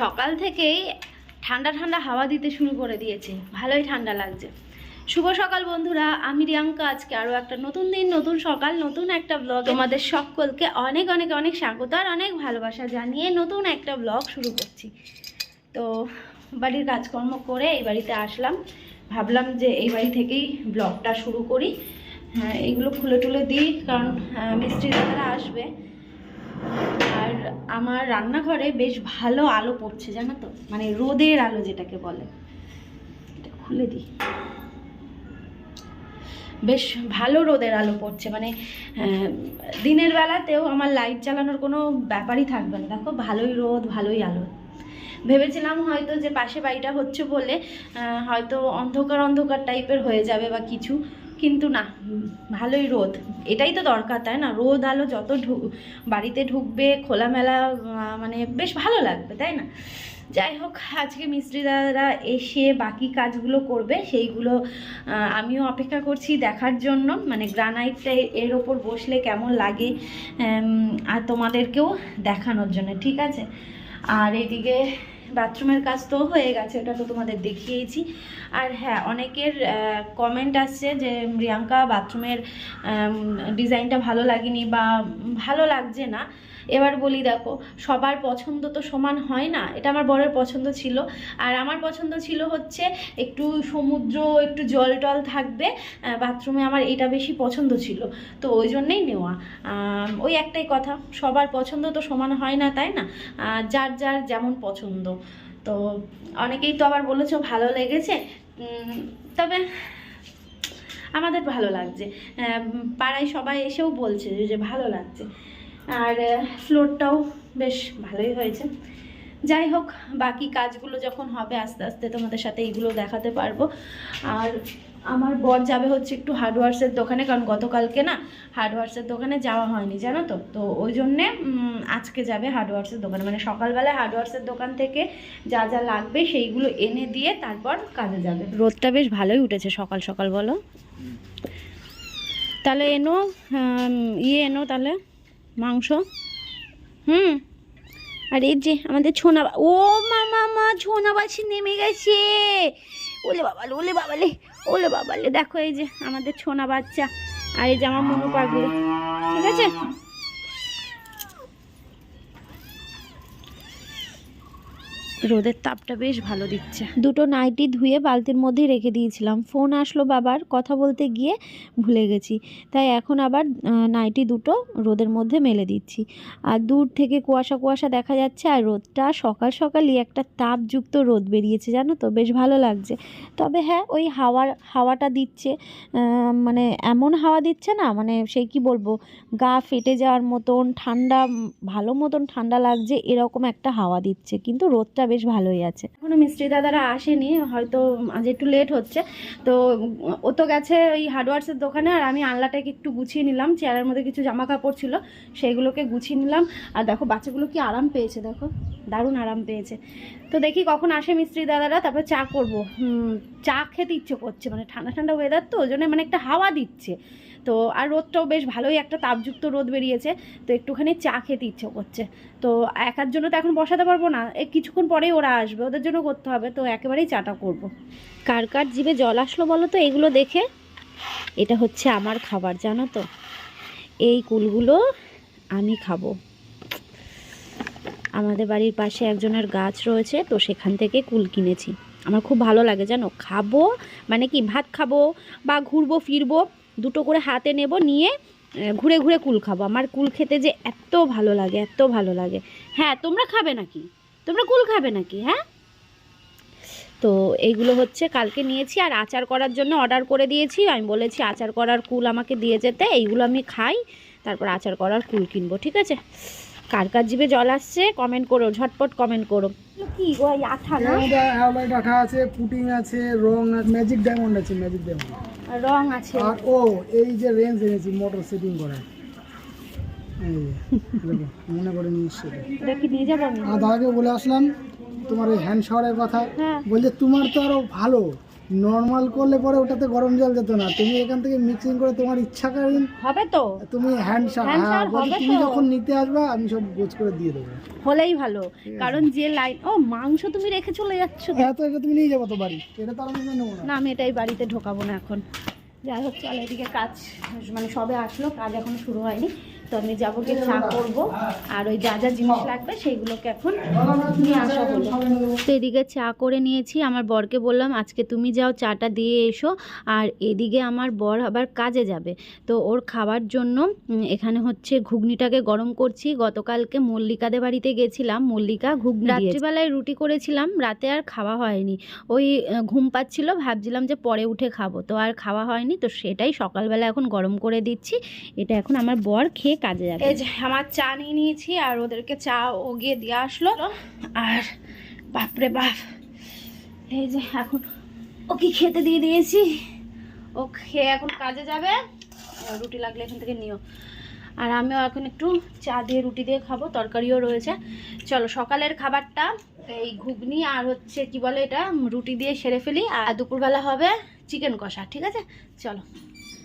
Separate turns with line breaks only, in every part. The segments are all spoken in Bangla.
সকাল থেকেই ঠান্ডা ঠান্ডা হাওয়া দিতে শুরু করে দিয়েছে। ভালোই ঠান্ডা লাগছে। শুভ সকাল বন্ধুরা, আমি রিয়াঙ্কা। আজকে আরও একটা নতুন দিন, নতুন সকাল, নতুন একটা ব্লগ তোমাদের সকলকে অনেক অনেক অনেক স্বাগত আর অনেক ভালোবাসা জানিয়ে নতুন একটা ব্লগ শুরু করছি। তো বাড়ির কাজকর্ম করে এই বাড়িতে আসলাম। ভাবলাম যে এই বাড়ি থেকেই ব্লগটা শুরু করি। হ্যাঁ এইগুলো খুলে টুলে দিই, কারণ মিস্ত্রি দাদারা আসবে। আমার রান্নাঘরে বেশ ভালো আলো পড়ছে, জানো তো? মানে রোদের আলো যেটাকে বলে। এটা খুলে দিই। বেশ ভালো রোদের আলো পড়ছে মানে দিনের বেলাতেও আমার লাইট চালানোর কোনো ব্যাপারই থাকবে না। দেখো, ভালোই রোদ, ভালোই আলো। ভেবেছিলাম হয়তো যে পাশে বাড়িটা হচ্ছে বলে হয়তো অন্ধকার অন্ধকার টাইপের হয়ে যাবে বা কিছু। কিন্তু না, ভালোই রোদ। এটাই তো দরকার, তাই না? রোদ, আলো যত বাড়িতে ঢুকবে, খোলামেলা মানে বেশ ভালো লাগবে, তাই না? যাই হোক, আজকে মিস্ত্রি দাদারা এসে বাকি কাজগুলো করবে, সেইগুলো আমিও অপেক্ষা করছি দেখার জন্য। মানে গ্রানাইটটা এর ওপর বসলে কেমন লাগে আর তোমাদেরকেও দেখানোর জন্য, ঠিক আছে? আর এদিকে বাথরুমের কাজ তো হয়ে গেছে, ওটা তো তোমাদের দেখিয়েছি আর হ্যাঁ অনেকের কমেন্ট আসছে যে, রিয়াঙ্কা, বাথরুমের ডিজাইনটা ভালো লাগেনি বা ভালো লাগছে না। এবার বলি দেখো, সবার পছন্দ তো সমান হয় না, এটা আমার বরের পছন্দ ছিল। আর আমার পছন্দ ছিল হচ্ছে একটু সমুদ্র, একটু জল টল থাকবে বাথরুমে আমার এটা বেশি পছন্দ ছিল। তো ওই জন্যেই নেওয়া। ওই একটাই কথা, সবার পছন্দ তো সমান হয় না, তাই না? যার যার যেমন পছন্দ। তো অনেকেই তো আবার বলেছ ভালো লেগেছে তবে আমাদের ভালো লাগছে। পাড়ায় সবাই এসেও বলছে যে ভালো লাগছে। আর ফ্লোরটাও বেশ ভালোই হয়েছে। যাই হোক বাকি কাজগুলো যখন হবে আস্তে আস্তে তোমাদের সাথে এইগুলো দেখাতে পারব। আর আমার বর যাবে হচ্ছে একটু হার্ডওয়ার্সের দোকানে কারণ গতকালকে না হার্ডওয়ার্সের দোকানে যাওয়া হয়নি জানো তো? তো ওই জন্যে আজকে যাবে হার্ডওয়ার্সের দোকানে। মানে সকালবেলায় হার্ডওয়ার্সের দোকান থেকে যা যা লাগবে সেইগুলো এনে দিয়ে তারপর কাজে যাবে। রোদটা বেশ ভালোই উঠেছে সকাল সকাল বলো? তাহলে এনো ইয়ে এনো তাহলে। মাংস? হুম। আর এই যে আমাদের ছোনা ও মামা মা ছোনা বাছি নেমে গেছে। ওলে বাবালে ওলে বাবালে ওলে বাবালে। দেখো এই যে আমাদের ছোনা বাচ্চা। আর এই যে আমার মনু পাগলে। ঠিক আছে? রোদের তাপটা বেশ ভালো দিচ্ছে। দুটো নাইটি ধুয়ে বালতির মধ্যে রেখে দিয়েছিলাম। ফোন আসলো বাবার, কথা বলতে গিয়ে ভুলে গেছি। তাই এখন আবার নাইটি দুটো রোদের মধ্যে মেলে দিচ্ছি। আর দূর থেকে কুয়াশা কুয়াশা দেখা যাচ্ছে, আর রোদটা সকাল সকালই একটা তাপযুক্ত রোদ বেরিয়েছে, জানো তো? বেশ ভালো লাগছে। তবে হ্যাঁ ওই হাওয়ার, হাওয়াটা দিচ্ছে মানে এমন হাওয়া দিচ্ছে না মানে সেই কি বলব? গা ফেটে যাওয়ার মতন, ঠান্ডা, ভালো মতন ঠান্ডা লাগছে, এরকম একটা হাওয়া দিচ্ছে। কিন্তু রোদটা বেশ ভালোই আছে। এখনও মিস্ত্রি দাদারা আসেনি, হয়তো আজ একটু লেট হচ্ছে। তো ও তো গেছে ওই হার্ডওয়ার্সের দোকানে, আর আমি আনলাটাকে একটু গুছিয়ে নিলাম চেয়ারের মধ্যে কিছু জামা কাপড় ছিল সেইগুলোকে গুছিয়ে নিলাম। আর দেখো, বাচ্চাগুলো কি আরাম পেয়েছে, দেখো। দারুণ আরাম পেয়েছে। তো দেখি কখন আসে মিস্ত্রি দাদারা, তারপর চা করব। চা খেতে ইচ্ছে করছে মানে ঠান্ডা ঠান্ডা ওয়েদার তো, ওই জন্য মানে একটা হাওয়া দিচ্ছে। তো আর রোদটাও বেশ ভালোই একটা তাপযুক্ত রোদ বেরিয়েছে। তো একটুখানি চা খেতে ইচ্ছে করছে। তো একার জন্য তো এখন বসাতে পারব না। কিছুক্ষণ পরেই ওরা আসবে, ওদের জন্য করতে হবে। তো একেবারেই চাটা করব। কার কার জিভে জল আসলো বলো তো, এগুলো দেখে? এটা হচ্ছে আমার খাবার, জানো তো। এই কুলগুলো আমি খাব। আমাদের বাড়ির পাশে একজনের গাছ রয়েছে, তো সেখান থেকে কুল কিনেছি। আমার খুব ভালো লাগে, জানো? খাব মানে কি, ভাত খাব বা ঘুরবো, ফিরবো দুটো করে হাতে নেব, নিয়ে ঘুরে ঘুরে কুল খাব। আমার কুল খেতে যে এত ভালো লাগে, এত ভালো লাগে। হ্যাঁ তোমরা খাবে নাকি? তোমরা কুল খাবে নাকি হ্যাঁ? তো এইগুলো হচ্ছে, কালকে নিয়েছি আর আচার করার জন্য অর্ডার করে দিয়েছি। আমি বলেছি আচার করার কুল আমাকে দিয়ে যেতে, এইগুলো আমি খাই, তারপর আচার করার কুল কিনবো, ঠিক আছে? কার কার জিভে জল আসছে কমেন্ট করো ঝটপট কমেন্ট করো। কি গো এই আঠা না?
অ্যাওলাইট আঠা আছে পুটিং আছে রং আছে ম্যাজিক ডায়মন্ড আছে ম্যাজিক ডায়মন্ড
রং আছে।
আর ও এই যে রেঞ্জ এনেছি মোটর সেটিং করা। এই দেখো, মনে করে নিয়ে এসছি এটা।
এটা কি নিয়ে যাব আমি?
আর দাদাকে বলে আসলাম তোমার এই হ্যান্ড শাওয়ারের কথা।
হ্যাঁ।
বলছে তোমার তো আরও ভালো। নর্মাল করলে পরে ওটাতে গরম জল যেত না। তুমি এখান থেকে মিক্সিং করে তোমার ইচ্ছাকালীন
হবে তো।
তুমি হ্যান্ড হ্যাঁ বলছি তুমি যখন নিতে আসবা আমি সব গোছ করে দিয়ে দেবো।
হলেই ভালো। কারণ যে লাইন ও মাংস তুমি রেখে চলে যাচ্ছ
হ্যাঁ তো এটা তুমি নিয়ে যাব তো বাড়ি। এটা তো আমি নেব না
আমি এটাই বাড়িতে ঢোকাবো না এখন। যাই হোক চল এদিকে কাজ মানে সবে আসলো কাজ এখনও শুরু হয়নি। তো আমি যাব গিয়ে চা করব। আর ওই যা যা জিনিস লাগবে সেইগুলোকে এখন নিয়ে আসা হলো। তো এদিকে চা করে নিয়েছি। আমার বরকে বললাম, আজকে তুমি যাও, চাটা দিয়ে এসো। আর এদিকে আমার বর আবার কাজে যাবে। তো ওর খাবার জন্য এখানে হচ্ছে ঘুগনিটাকে গরম করছি। গতকালকে মল্লিকাদের বাড়িতে গেছিলাম। মল্লিকা ঘুগনি রাত্রিবেলায় রুটি করেছিলাম। রাতে আর খাওয়া হয়নি। ওই ঘুম পাচ্ছিল। ভাবছিলাম যে পরে উঠে খাব। তো আর খাওয়া হয়নি। তো সেটাই সকালবেলা এখন গরম করে দিচ্ছি। এটা এখন আমার বর খেয়ে কাজে যাবে। এই যে, আমার চা নিয়ে নিয়েছি আর ওদেরকে চা ও গিয়ে দিয়ে আসলো। আর বাপরে বাপ, এই যে এখন ওকে খেতে দিয়ে দিয়েছি। ও খেয়ে এখন কাজে যাবে। রুটি লাগলে এখান থেকে নিও। আর আমিও এখন একটু চা দিয়ে রুটি দিয়ে খাব, তরকারিও রয়েছে। চলো, সকালের খাবারটা, এই ঘুগনি আর হচ্ছে কি বলে এটা রুটি দিয়ে সেরে ফেলি। আর দুপুরবেলা হবে চিকেন কষা, ঠিক আছে? চলো।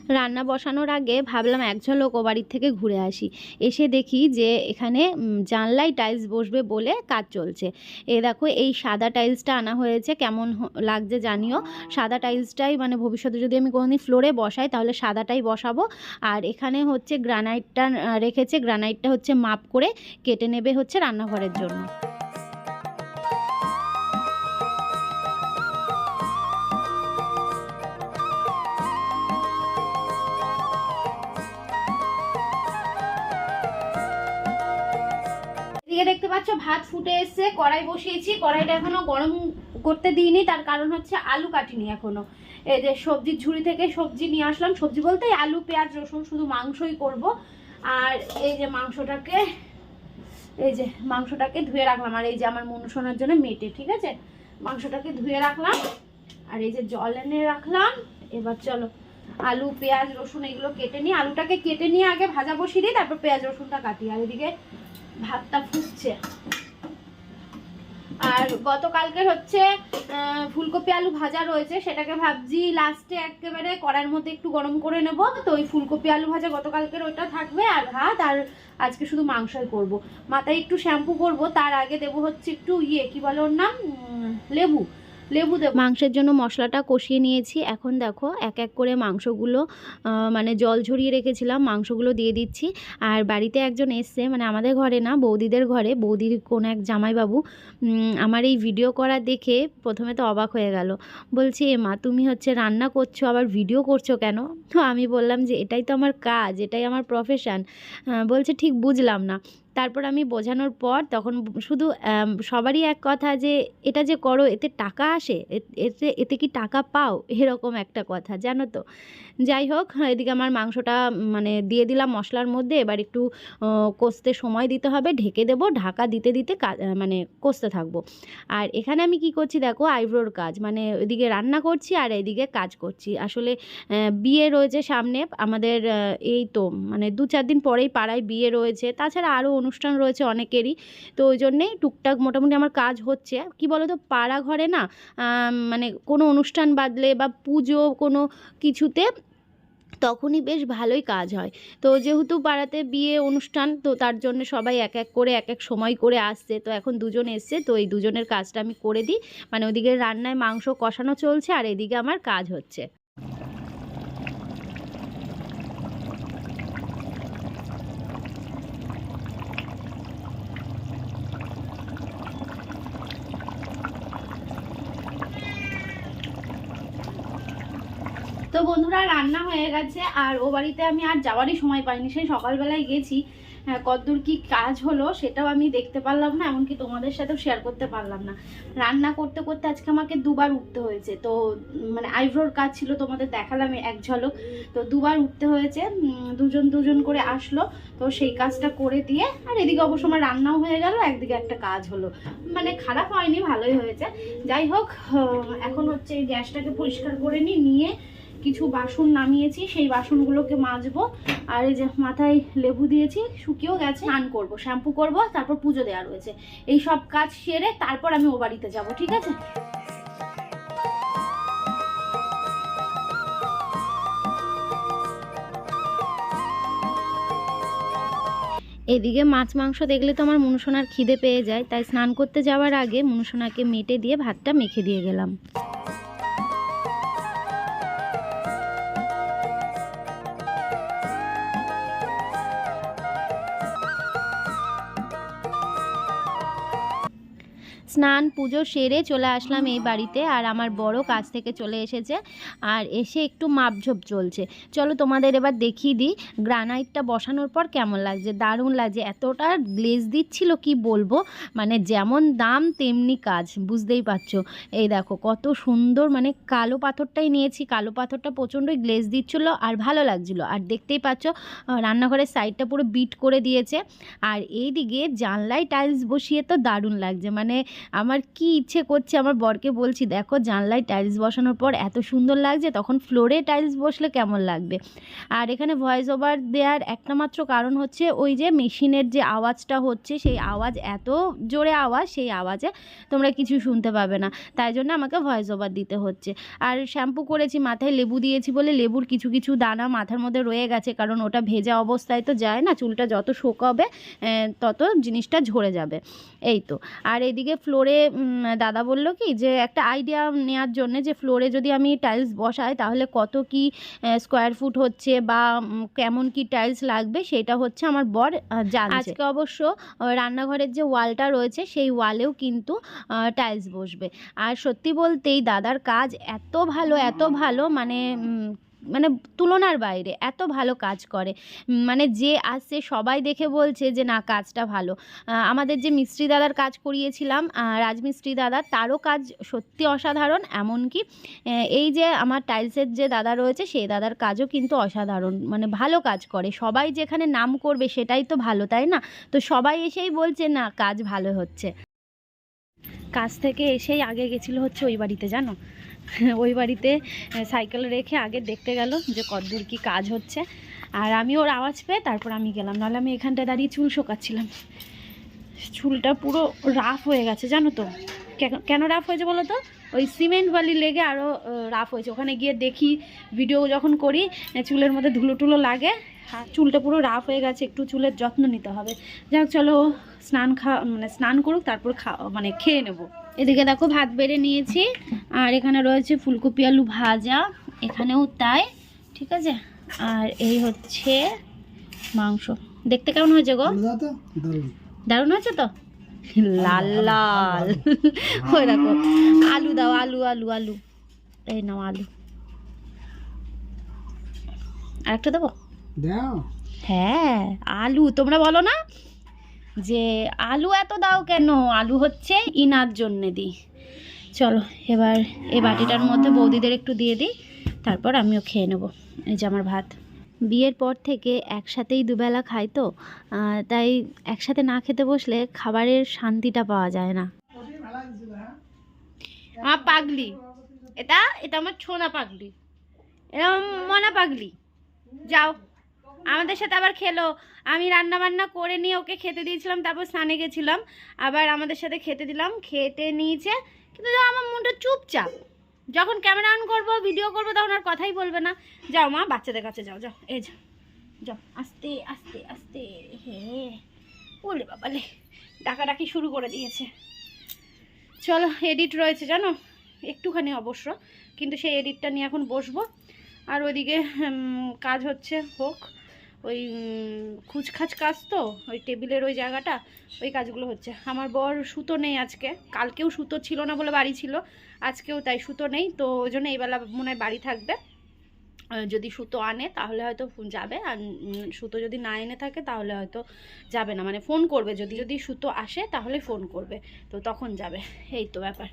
রান্না বসানোর আগে ভাবলাম এক ঝলক ও বাড়ির থেকে ঘুরে আসি। এসে দেখি যে এখানে জানলায় টাইলস বসবে বলে কাজ চলছে। এ দেখো, এই সাদা টাইলসটা আনা হয়েছে। কেমন লাগছে জানিও। সাদা টাইলসটাই মানে ভবিষ্যতে যদি আমি কোনোদিন ফ্লোরে বসাই, তাহলে সাদাটাই বসাবো। আর এখানে হচ্ছে গ্রানাইটটা রেখেছে। গ্রানাইটটা হচ্ছে মাপ করে কেটে নেবে হচ্ছে রান্নাঘরের জন্য। পাচ্ছ ভাত ফুটে এসছে, কড়াই বসিয়েছি, কড়াইটা এখনও গরম করতে দিইনি, তার কারণ হচ্ছে আলু কাটিনি এখনও। এই যে সবজির ঝুড়ি থেকে সবজি নিয়ে আসলাম, সবজি বলতে আলু, পেঁয়াজ, রসুন, শুধু মাংসই করব। আর এই যে মাংসটাকে, এই যে মাংসটাকে ধুয়ে রাখলাম, আর এই যে আমার মনুষণার জন্য মেটে, ঠিক আছে? মাংসটাকে ধুয়ে রাখলাম, আর এই যে জল এনে রাখলাম। এবার চলো, আলু, পেঁয়াজ, রসুন, এগুলো কেটে নিই। আলুটাকে কেটে নিয়ে আগে ভাজা বসিয়ে দিই, তারপর পেঁয়াজ, রসুনটা কাটি, আর এদিকে ভাতটা ফুটছে। আর গতকালকের হচ্ছে ফুলকপি আলু ভাজা রয়েছে, সেটাকে ভাবছি লাস্টে একেবারে কড়ার মধ্যে একটু গরম করে নেব। তো ওই ফুলকপি আলু ভাজা গতকালকের ওইটা থাকবে, আর ভাত, আর আজকে শুধু মাংসই করব। মাথায় একটু শ্যাম্পু করব, তার আগে দেবো হচ্ছে একটু ইয়ে কি বলে ওর নাম? লেবু। লেবু দেবো। মাংসের জন্য মশলাটা কষিয়ে নিয়েছি। এখন দেখো, এক এক করে মাংসগুলো মানে জল ঝরিয়ে রেখেছিলাম, মাংসগুলো দিয়ে দিচ্ছি। আর বাড়িতে একজন এসছে মানে আমাদের ঘরে না, বৌদিদের ঘরে, বৌদির কোন এক জামাইবাবু আমার এই ভিডিও করা দেখে প্রথমে তো অবাক হয়ে গেল। বলছি, এ মা, তুমি হচ্ছে রান্না করছ, আবার ভিডিও করছ কেন? তো আমি বললাম যে, এটাই তো আমার কাজ, এটাই আমার প্রফেশন বলছে, ঠিক, বুঝলাম না। তারপর আমি বোঝানোর পর তখন শুধু সবারই এক কথা যে, এটা যে করো, এতে টাকা আসে? এতে এতে কি টাকা পাও? এরকম একটা কথা, জানো তো? যাই হোক, এদিকে আমার মাংসটা মানে দিয়ে দিলাম মশলার মধ্যে। এবার একটু কষতে সময় দিতে হবে। ঢেকে দেবো, ঢাকা দিতে দিতে মানে কষতে থাকব। আর এখানে আমি কি করছি দেখো, আইব্রোর কাজ মানে ওইদিকে রান্না করছি আর এদিকে কাজ করছি। আসলে বিয়ে রয়েছে সামনে, আমাদের এই তো মানে দু চার দিন পরেই পাড়ায় বিয়ে রয়েছে। তাছাড়া আরও অনুষ্ঠান রয়েছে অনেকেরই। তো ওই জন্যেই টুকটাক মোটামুটি আমার কাজ হচ্ছে। কি বলো তো পাড়া ঘরে না মানে কোনো অনুষ্ঠান বাদলে বা পুজো কোনো কিছুতে তখনই বেশ ভালোই কাজ হয়। তো যেহেতু পাড়াতে বিয়ে অনুষ্ঠান, তো তার জন্য সবাই এক এক করে এক এক সময় করে আসছে। তো এখন দুজন এসছে, তো এই দুজনের কাজটা আমি করে দিই। মানে ওদিকে রান্নায় মাংস কষানো চলছে আর এদিকে আমার কাজ হচ্ছে তো বন্ধুরা রান্না হয়ে গেছে আর ও বাড়িতে আমি আর যাওয়ারই সময় পাইনি। সেই সকালবেলায় গেছি। হ্যাঁ, কতদূর কি কাজ হলো সেটাও আমি দেখতে পারলাম না এমনকি তোমাদের সাথেও শেয়ার করতে পারলাম না। রান্না করতে করতে আজকে আমাকে দুবার উঠতে হয়েছে। তো মানে আইব্রোর কাজ ছিল তোমাদের দেখালাম এক ঝলক। তো দুবার উঠতে হয়েছে দুজন দুজন করে আসলো। তো সেই কাজটা করে দিয়ে আর এদিকে অবশ্য আমার রান্নাও হয়ে গেল একদিকে একটা কাজ হলো। মানে খারাপ হয়নি ভালোই হয়েছে। যাই হোক এখন হচ্ছে এই গ্যাসটাকে পরিষ্কার করে নিয়ে কিছু বাসন নামিয়েছি, সেই বাসনগুলোকে মাজবো। আর এই যে মাথায় লেবু দিয়েছি, শুকিয়েও গেছে। স্নান করব, শ্যাম্পু করব, তারপর পুজো দেওয়া রয়েছে। এই সব কাজ সেরে তারপর আমি ও বাড়িতে যাব, ঠিক আছে? এদিকে মাছ মাংস দেখলে তো আমার মনুসোনার খিদে পেয়ে যায়, তাই স্নান করতে যাওয়ার আগে মনুসোনাকে মেটে দিয়ে ভাতটা মেখে দিয়ে গেলাম। স্নান, পুজো সেরে চলে আসলাম এই বাড়িতে আর আমার বড় কাজ থেকে চলে এসেছে আর এসে একটু মাপঝোপ চলছে। চলো তোমাদের এবার দেখিয়ে দিই গ্রানাইটটা বসানোর পর কেমন লাগছে? দারুণ লাগছে। এতটা গ্লেজ দিচ্ছিল কি বলব? মানে যেমন দাম তেমনি কাজ, বুঝতেই পারছ? এই দেখো কত সুন্দর মানে কালো পাথরটাই নিয়েছি, কালো পাথরটা প্রচণ্ডই গ্লেজ দিচ্ছিল আর ভালো লাগছিল। আর দেখতেই পাচ্ছ রান্নাঘরের সাইডটা পুরো বিট করে দিয়েছে। আর এই দিকে জানলায় টাইলস বসিয়ে তো দারুণ লাগছে। মানে আমার কি ইচ্ছে করছে আমার বরকে বলছি, দেখো জানলায় টাইলস বসানোর পর এত সুন্দর লাগছে, তখন ফ্লোরে টাইলস বসলে কেমন লাগবে? আর এখানে ভয়েস ওভার দেওয়ার একটা মাত্র কারণ হচ্ছে, ওই যে মেশিনের যে আওয়াজটা হচ্ছে, সেই আওয়াজ, এত জোরে আওয়াজ, সেই আওয়াজে তোমরা কিছু শুনতে পাবে না। তাই জন্য আমাকে ভয়েস ওভার দিতে হচ্ছে। আর শ্যাম্পু করেছি, মাথায় লেবু দিয়েছি বলে লেবুর কিছু কিছু দানা মাথার মধ্যে রয়ে গেছে, কারণ ওটা ভেজা অবস্থায় তো যায় না, চুলটা যত শোকাবে তত জিনিসটা ঝরে যাবে। এই তো। আর এদিকে ফ্লোরে দাদা বলল কি যে একটা আইডিয়া নেওয়ার জন্য যে ফ্লোরে যদি আমি টাইলস বসাই তাহলে কত কি স্কোয়ার ফুট হচ্ছে বা কেমন কি টাইলস লাগবে সেটা হচ্ছে আমার বর জানছে। আজকে অবশ্য রান্নাঘরের যে ওয়ালটা রয়েছে সেই ওয়ালেও কিন্তু টাইলস বসবে। আর সত্যি বলতেই দাদার কাজ এত ভালো এত ভালো মানে মানে তুলনার বাইরে, এত ভালো কাজ করে। মানে যে আসছে সবাই দেখে বলছে যে, না, কাজটা ভালো। আমাদের যে মিস্ত্রি দাদার কাজ করিয়েছিলাম রাজমিস্ত্রি দাদা, তারও কাজ সত্যি অসাধারণ। এমনকি এই যে আমার টাইলসের যে দাদা রয়েছে, সেই দাদার কাজও কিন্তু অসাধারণ। মানে ভালো কাজ করে। সবাই যেখানে নাম করবে, সেটাই তো ভালো, তাই না? তো সবাই এসেই বলছে, না, কাজ ভালো হচ্ছে। কাজ থেকে এসেই আগে গেছিল হচ্ছে ওই বাড়িতে, জানো? ওই বাড়িতে সাইকেল রেখে আগে দেখতে গেল যে কতদূর কি কাজ হচ্ছে। আর আমি ওর আওয়াজ পেয়ে তারপর আমি গেলাম, নাহলে আমি এখানটায় দাঁড়িয়ে চুল শোকাচ্ছিলাম। চুলটা পুরো রাফ হয়ে গেছে, জানো তো? কেন রাফ হয়েছে বলো তো? ওই সিমেন্ট বালি লেগে আরও রাফ হয়েছে। ওখানে গিয়ে দেখি, ভিডিও যখন করি চুলের মধ্যে ধুলো টুলো লাগে। আর চুলটা পুরো রাফ হয়ে গেছে, একটু চুলের যত্ন নিতে হবে। যাক, চলো স্নান খা মানে স্নান করুক, তারপর খা মানে খেয়ে নেব। এদিকে দেখো ভাত বেড়ে নিয়েছি আর এখানে রয়েছে ফুলকপি আলু ভাজা এখানেও তাই ঠিক আছে? আর এই হচ্ছে মাংস। দেখতে কেমন হয়েছে গো?
দারুণ।
হয়েছে তো? লাল লাল। ওই দেখো আলু দাও আলু আলু আলু। এই নাও আলু। আরেকটা দেবো?
দাও।
হ্যাঁ আলু। তোমরা বলো না? যে আলু এত দাও কেন? আলু হচ্ছে ইনার জন্যে দিই। চলো, এবার এই বাটিটার মধ্যে বৌদিদের একটু দিয়ে দিই, তারপর আমিও খেয়ে নেব। এই যে আমার ভাত। বিয়ের পর থেকে একসাথেই দুবেলা খাই তো তাই একসাথে না খেতে বসলে খাবারের শান্তিটা পাওয়া যায় না। আমার পাগলি। এটা এটা আমার ছোনা পাগলি। এটা মনা পাগলি। যাও। আমাদের সাথে আবার খেলো। আমি রান্না বান্না করে নিয়ে ওকে খেতে দিয়েছিলাম তারপর স্নানে গেছিলাম। আবার আমাদের সাথে খেতে দিলাম খেতে নিয়েছে। কিন্তু আমার মনটা চুপচাপ যখন ক্যামেরা অন করব ভিডিও করব তখন আর কথাই বলবে না। যাও মা বাচ্চাদের কাছে যাও যাও এই যাও যাও আস্তে আস্তে আস্তে হে ওলে বাবালে ডাকাডাকি শুরু করে দিয়েছে। চলো এডিট রয়েছে জানো? একটুখানি অবশ্য কিন্তু সেই এডিটটা নিয়ে এখন বসবো। আর ওইদিকে উম, কাজ হচ্ছে হোক। ওই খুচখাচ কাজ তো, ওই টেবিলের ওই জায়গাটা, ওই কাজগুলো হচ্ছে। আমার বর সুতো নেই আজকে, কালকেও সুতো ছিল না বলে বাড়ি ছিল, আজকেও তাই সুতো নেই, তো ওই জন্য এইবেলা মনে হয় বাড়ি থাকবে। যদি সুতো আনে, তাহলে হয়তো যাবে, আর সুতো যদি না এনে থাকে, তাহলে হয়তো যাবে না। মানে ফোন করবে, যদি যদি সুতো আসে, তাহলে ফোন করবে, তো তখন যাবে। এই তো ব্যাপার।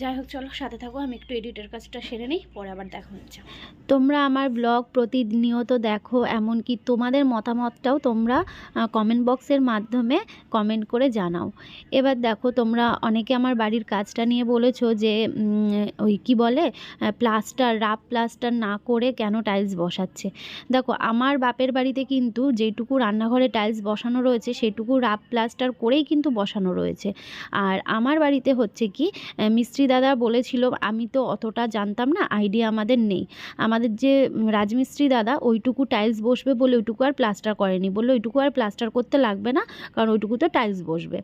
যাই হোক, চলো সাথে থাকো, আমি একটু এডিটের কাজটা সেরে নিই, পরে আবার দেখা হচ্ছে। তোমরা আমার ব্লগ প্রতিনিয়ত দেখো, এমনকি তোমাদের মতামতটাও তোমরা কমেন্ট বক্সের মাধ্যমে কমেন্ট করে জানাও। এবার দেখো, তোমরা অনেকে আমার বাড়ির কাজটা নিয়ে বলেছ যে ওই কি বলে প্লাস্টার রাফ প্লাস্টার না করে কেন টাইলস বসাচ্ছে? দেখো, আমার বাপের বাড়িতে কিন্তু যেটুকু রান্নাঘরে টাইলস বসানো রয়েছে, সেটুকু রাফ প্লাস্টার করেই কিন্তু বসানো রয়েছে। আর আমার বাড়িতে হচ্ছে কি মিস্ত্রি দাদা বলেছিল, আমি তো অতটা জানতাম না, আইডিয়া আমাদের নেই। আমাদের যে রাজমিস্ত্রি দাদা, ওইটুকু টাইলস বসবে বলে ওইটুকু আর প্লাস্টার করেনি। বলল, ওইটুকু আর প্লাস্টার করতে লাগবে না, কারণ ওইটুকু তো টাইলস বসবে।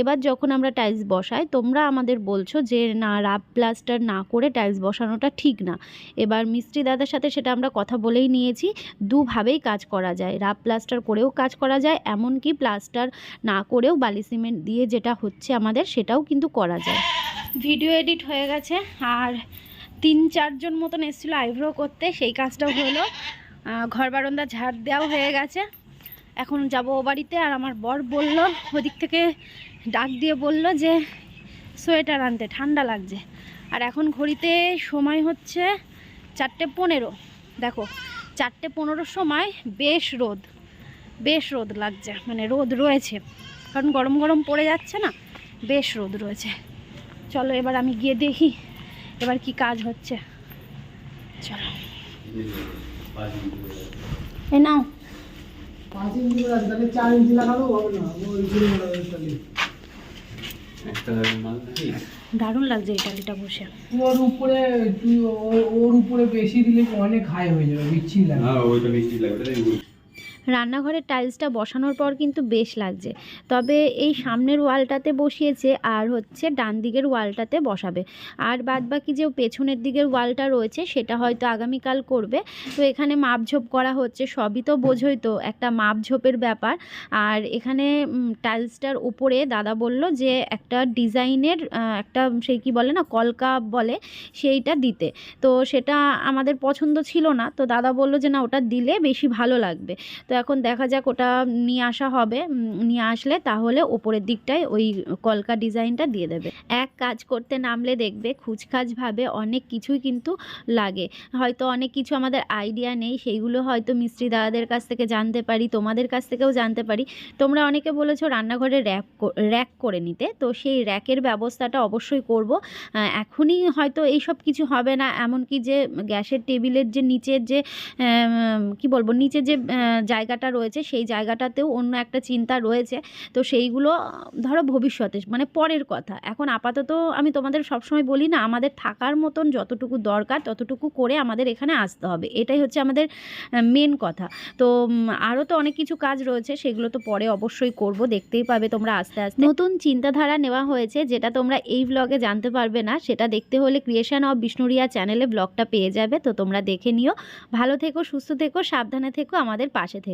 এবার যখন আমরা টাইলস বসাই, তোমরা আমাদের বলছো যে, না রাব প্লাস্টার না করে টাইলস বসানোটা ঠিক না। এবার মিস্ত্রি দাদার সাথে সেটা আমরা কথা বলেই নিয়েছি। দুভাবেই কাজ করা যায়। রাব প্লাস্টার করেও কাজ করা যায়, এমনকি প্লাস্টার না করেও বালি সিমেন্ট দিয়ে যেটা হচ্ছে আমাদের, সেটাও কিন্তু করা যায়। ভিডিও এডিট হয়ে গেছে আর তিন, চারজন মতন এসেছিল আইব্রো করতে, সেই কাজটাও হলো। ঘর বারান্দা ঝাড় দেওয়াও হয়ে গেছে। এখন যাব ও বাড়িতে আর আমার বর বলল, ওদিক থেকে ডাক দিয়ে বলল যে সোয়েটার আনতে, ঠান্ডা লাগছে। আর এখন ঘড়িতে সময় হচ্ছে চারটে পনেরো। দেখো, চারটে পনেরোর সময় বেশ রোদ বেশ রোদ লাগছে মানে রোদ রয়েছে। কারণ গরম গরম পড়ে যাচ্ছে না, বেশ রোদ রয়েছে। চলো এবার আমি গিয়ে দেখি এবার কি কাজ হচ্ছে। চলো। এ নাও। দারুণ লাগছে এই টালিটা বসে।
ওর উপরে ওর উপরে বেশি দিলে অনেক হাই হয়ে যাবে বিচ্ছিরি লাগবে।
হ্যাঁ ওইটা লাগবে।
রান্নাঘরের টাইলসটা বসানোর পর কিন্তু বেশ লাগছে। তবে এই সামনের ওয়ালটাতে বসিয়েছে আর হচ্ছে ডান দিকের ওয়ালটাতে বসাবে। আর বাদ বাকি যে পেছনের দিকের ওয়ালটা রয়েছে সেটা হয়তো আগামীকাল করবে। তো এখানে মাপঝোপ করা হচ্ছে, সবই তো বোঝোই তো, একটা মাপঝোপের ব্যাপার। আর এখানে টাইলসটার উপরে দাদা বলল যে একটা ডিজাইনের একটা সেই কি বলে না, কলকা বলে সেইটা দিতে। তো সেটা আমাদের পছন্দ ছিল না। তো দাদা বলল যে না, ওটা দিলে বেশি ভালো লাগবে। তো এখন দেখা যাক ওটা নিয়ে আসা হবে। নিয়ে আসলে তাহলে ওপরের দিকটায় ওই কলকা ডিজাইনটা দিয়ে দেবে। এক কাজ করতে নামলে দেখবে খুচখাচভাবে অনেক কিছুই কিন্তু লাগে। হয়তো অনেক কিছু আমাদের আইডিয়া নেই, সেইগুলো হয়তো মিস্ত্রি দাদাদের কাছ থেকে জানতে পারি, তোমাদের কাছ থেকেও জানতে পারি। তোমরা অনেকে বলেছ রান্নাঘরে র্যাক র্যাক করে নিতে। তো সেই র্যাকের ব্যবস্থাটা অবশ্যই করব। এখনই হয়তো এইসব কিছু হবে না, এমনকি যে গ্যাসের টেবিলের যে নিচের যে কি বলব নিচে যে জায়গাটা রয়েছে, সেই জায়গাটাতেও অন্য একটা চিন্তা রয়েছে। তো সেইগুলো, ধরো ভবিষ্যতে মানে পরের কথা। এখন আপাতত আমি তোমাদের সবসময় বলি না, আমাদের থাকার মতন যতটুকু দরকার, ততটুকু করে আমাদের এখানে আসতে হবে। এটাই হচ্ছে আমাদের মেন কথা। তো আরও তো অনেক কিছু কাজ রয়েছে, সেগুলো তো পরে অবশ্যই করব, দেখতেই পাবে তোমরা আস্তে আস্তে। নতুন চিন্তাধারা নেওয়া হয়েছে, যেটা তোমরা এই ব্লগে জানতে পারবে না, সেটা দেখতে হলে ক্রিয়েশন অফ বিষ্ণুরিয়া চ্যানেলে ব্লগটা পেয়ে যাবে, তো তোমরা দেখে নিও। ভালো থেকো, সুস্থ থেকো, সাবধানে থেকো, আমাদের পাশে থেকো।